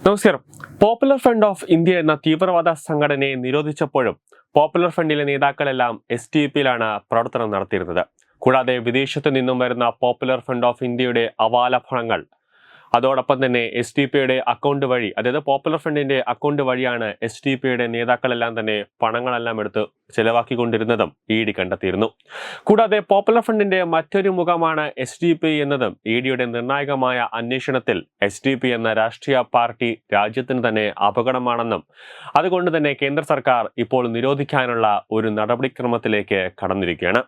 നമസ്കാരം. Popular front of India എന്ന തീവ്രവാദ സംഘടനയെ നിരോധിച്ചപ്പോഴും പോപ്പുലർ ഫ്രണ്ടിലെ നേതാക്കളെല്ലാം എസ് ടി പിയിലാണ് പ്രവർത്തനം നടത്തിയിരുന്നത്. കൂടാതെ വിദേശത്തു നിന്നും വരുന്ന പോപ്പുലർ ഫ്രണ്ട് ഓഫ് ഇന്ത്യയുടെ അവാല ഫലങ്ങൾ അതോടൊപ്പം തന്നെ എസ് ടി പിയുടെ അക്കൗണ്ട് വഴി അതായത് പോപ്പുലർ ഫ്രണ്ടിന്റെ അക്കൗണ്ട് വഴിയാണ് എസ് ടി പിയുടെ നേതാക്കളെല്ലാം തന്നെ പണങ്ങളെല്ലാം എടുത്ത് ചെലവാക്കിക്കൊണ്ടിരുന്നതും ഇ ഡി കണ്ടെത്തിയിരുന്നു. കൂടാതെ പോപ്പുലർ ഫണ്ടിന്റെ മറ്റൊരു മുഖമാണ് എസ് ഡി പി എന്നതും ഇ ഡിയുടെ നിർണായകമായ അന്വേഷണത്തിൽ എസ് ഡി പി എന്ന രാഷ്ട്രീയ പാർട്ടി രാജ്യത്തിന് തന്നെ അപകടമാണെന്നും അതുകൊണ്ട് തന്നെ കേന്ദ്ര സർക്കാർ ഇപ്പോൾ നിരോധിക്കാനുള്ള ഒരു നടപടിക്രമത്തിലേക്ക് കടന്നിരിക്കുകയാണ്.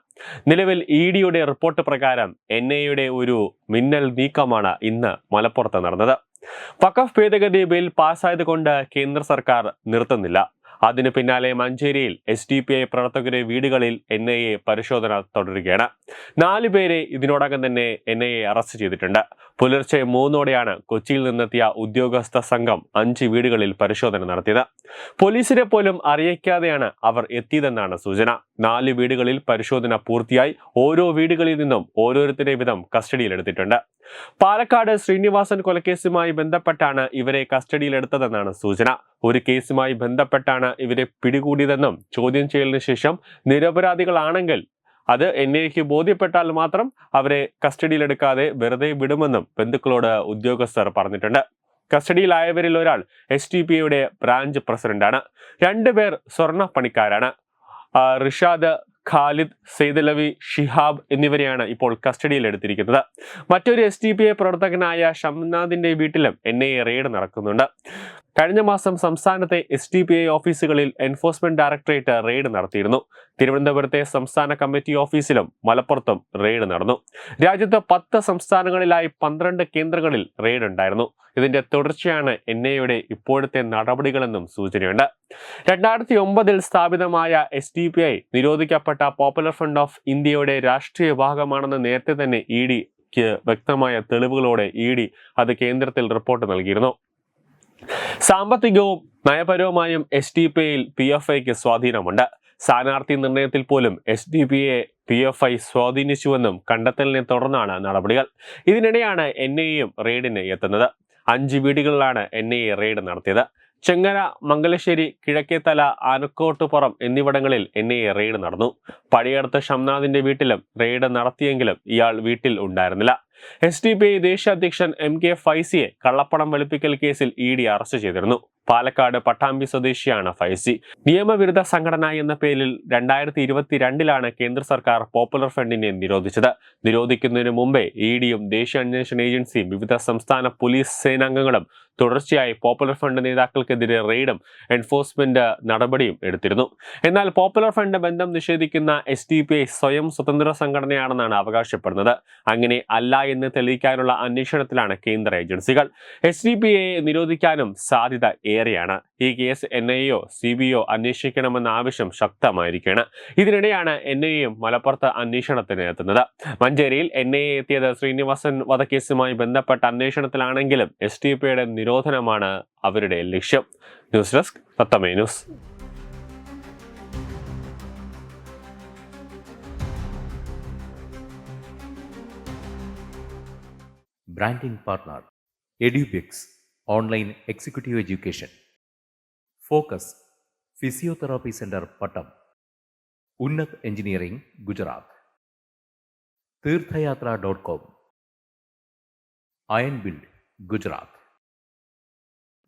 നിലവിൽ ഇ ഡിയുടെ റിപ്പോർട്ട് പ്രകാരം എൻ ഐയുടെ ഒരു മിന്നൽ നീക്കമാണ് ഇന്ന് മലപ്പുറത്ത് നടന്നത്. വഖഫ് ഭേദഗതി ബിൽ പാസ്സായത് കൊണ്ട് കേന്ദ്ര സർക്കാർ നിർത്തുന്നില്ല. അതിനു പിന്നാലെ മഞ്ചേരിയിൽ എസ് ഡി പി ഐ പ്രവർത്തകരുടെ വീടുകളിൽ എൻ ഐ എ പരിശോധന തുടരുകയാണ്. നാലു പേരെ ഇതിനോടകം തന്നെ എൻ ഐ എ അറസ്റ്റ് ചെയ്തിട്ടുണ്ട്. പുലർച്ചെ മൂന്നോടെയാണ് കൊച്ചിയിൽ നിന്നെത്തിയ ഉദ്യോഗസ്ഥ സംഘം അഞ്ച് വീടുകളിൽ പരിശോധന നടത്തിയത്. പോലീസിനെ പോലും അറിയിക്കാതെയാണ് അവർ എത്തിയതെന്നാണ് സൂചന. നാല് വീടുകളിൽ പരിശോധന പൂർത്തിയായി. ഓരോ വീടുകളിൽ നിന്നും ഓരോരുത്തരെ വിധം കസ്റ്റഡിയിലെടുത്തിട്ടുണ്ട് പാലക്കാട് ശ്രീനിവാസൻ കൊലക്കേസുമായി ബന്ധപ്പെട്ടാണ് ഇവരെ കസ്റ്റഡിയിലെടുത്തതെന്നാണ് സൂചന. ഒരു കേസുമായി ബന്ധപ്പെട്ടാണ് ഇവരെ പിടികൂടിയതെന്നും ചോദ്യം ചെയ്യലിന് ശേഷം നിരപരാധികളാണെങ്കിൽ അത് എൻ ഐക്ക് ബോധ്യപ്പെട്ടാൽ മാത്രം അവരെ കസ്റ്റഡിയിലെടുക്കാതെ വെറുതെ വിടുമെന്നും ബന്ധുക്കളോട് ഉദ്യോഗസ്ഥർ പറഞ്ഞിട്ടുണ്ട്. കസ്റ്റഡിയിലായവരിൽ ഒരാൾ എസ് ടി പി ബ്രാഞ്ച് പ്രസിഡന്റാണ്. രണ്ടുപേർ സ്വർണ പണിക്കാരാണ് റിഷാദ് ഖാലിദ് സെയ്ദലവി ഷിഹാബ് എന്നിവരെയാണ് ഇപ്പോൾ കസ്റ്റഡിയിൽ എടുത്തിരിക്കുന്നത്. മറ്റൊരു എസ് പ്രവർത്തകനായ ഷംനാഥിന്റെ വീട്ടിലും എൻ ഐ എ റെയ്ഡ് നടക്കുന്നുണ്ട്. കഴിഞ്ഞ മാസം സംസ്ഥാനത്തെ എസ് ടി പി ഐ ഓഫീസുകളിൽ എൻഫോഴ്സ്മെന്റ് ഡയറക്ടറേറ്റ് റെയ്ഡ് നടത്തിയിരുന്നു. തിരുവനന്തപുരത്തെ സംസ്ഥാന കമ്മിറ്റി ഓഫീസിലും മലപ്പുറത്തും റെയ്ഡ് നടന്നു. രാജ്യത്ത് പത്ത് സംസ്ഥാനങ്ങളിലായി പന്ത്രണ്ട് കേന്ദ്രങ്ങളിൽ റെയ്ഡ് ഉണ്ടായിരുന്നു. ഇതിന്റെ തുടർച്ചയാണ് എൻ ഐയുടെ ഇപ്പോഴത്തെ നടപടികളെന്നും സൂചനയുണ്ട്. രണ്ടായിരത്തി ഒമ്പതിൽ സ്ഥാപിതമായ എസ് ഡി പി ഐ നിരോധിക്കപ്പെട്ട പോപ്പുലർ ഫ്രണ്ട് ഓഫ് ഇന്ത്യയുടെ രാഷ്ട്രീയ വിഭാഗമാണെന്ന് നേരത്തെ തന്നെ ഇ ഡിക്ക് വ്യക്തമായ തെളിവുകളോടെ ഇ ഡി അത് കേന്ദ്രത്തിൽ റിപ്പോർട്ട് നൽകിയിരുന്നു. സാമ്പത്തികവും നയപരവുമായും എസ് ഡി പി ഐയിൽ പി എഫ് ഐക്ക് സ്വാധീനമുണ്ട്. സ്ഥാനാർത്ഥി നിർണയത്തിൽ പോലും S D P A P F I സ്വാധീനിച്ചുവെന്നും കണ്ടെത്തലിനെ തുടർന്നാണ് നടപടികൾ. ഇതിനിടെയാണ് എൻ ഐയും റെയ്ഡിന് എത്തുന്നത്. അഞ്ച് വീടുകളിലാണ് എൻ ഐ എ റെയ്ഡ് നടത്തിയത്. ചെങ്ങര മംഗലശ്ശേരി കിഴക്കേത്തല ആനക്കോട്ടുപുറം എന്നിവിടങ്ങളിൽ എൻ ഐ എ റെയ്ഡ് നടന്നു. പടിയടുത്ത് ഷംനാഥിന്റെ വീട്ടിലും റെയ്ഡ് നടത്തിയെങ്കിലും ഇയാൾ വീട്ടിൽ ഉണ്ടായിരുന്നില്ല. എസ് ഡി പി ഐ ദേശീയ അധ്യക്ഷൻ എം കെ ഫൈസിയെ കള്ളപ്പണം വെളുപ്പിക്കൽ കേസിൽ ഇ ഡി അറസ്റ്റ് ചെയ്തിരുന്നു. പാലക്കാട് പട്ടാമ്പി സ്വദേശിയാണ് ഫൈസി. നിയമവിരുദ്ധ സംഘടന എന്ന പേരിൽ രണ്ടായിരത്തി ഇരുപത്തിരണ്ടിലാണ് കേന്ദ്ര സർക്കാർ പോപ്പുലർ ഫ്രണ്ടിനെ നിരോധിച്ചത്. നിരോധിക്കുന്നതിന് മുമ്പേ ഇ ഡിയും ദേശീയ അന്വേഷണ ഏജൻസിയും വിവിധ സംസ്ഥാന പോലീസ് സേനാംഗങ്ങളും തുടർച്ചയായി പോപ്പുലർ ഫ്രണ്ട് നേതാക്കൾക്കെതിരെ റെയ്ഡും എൻഫോഴ്സ്മെന്റ് നടപടിയും എടുത്തിരുന്നു. എന്നാൽ പോപ്പുലർ ഫ്രണ്ട് ബന്ധം നിഷേധിക്കുന്ന എസ് ഡി പി ഐ സ്വയം സ്വതന്ത്ര സംഘടനയാണെന്നാണ് അവകാശപ്പെടുന്നത്. അങ്ങനെ അല്ല എന്ന് തെളിയിക്കാനുള്ള അന്വേഷണത്തിലാണ് കേന്ദ്ര ഏജൻസികൾ. എസ് ഡി പി ഐയെ നിരോധിക്കാനും സാധ്യത ഏറെയാണ്. ഈ കേസ് എൻ ഐ ഒ സി ബി ഒ അന്വേഷിക്കണമെന്ന ആവശ്യം ശക്തമായിരിക്കുകയാണ്. ഇതിനിടെയാണ് എൻ ഐ എയും മലപ്പുറത്ത് അന്വേഷണത്തിന് എത്തുന്നത്. മഞ്ചേരിയിൽ എൻ ഐ എ എത്തിയത് ശ്രീനിവാസൻ വധക്കേസുമായി ബന്ധപ്പെട്ട അന്വേഷണത്തിലാണെങ്കിലും എസ് ടി പിയുടെ നിരോധനമാണ് അവരുടെ ലക്ഷ്യം. News desk തത്തമേ news. Branding partner Edubix online executive education focus physiotherapy centre Pattom ഉന്നത് എഞ്ചിനീയറിംഗ് ഗുജറാത്ത് തീർത്ഥയാത്ര iron build Gujarat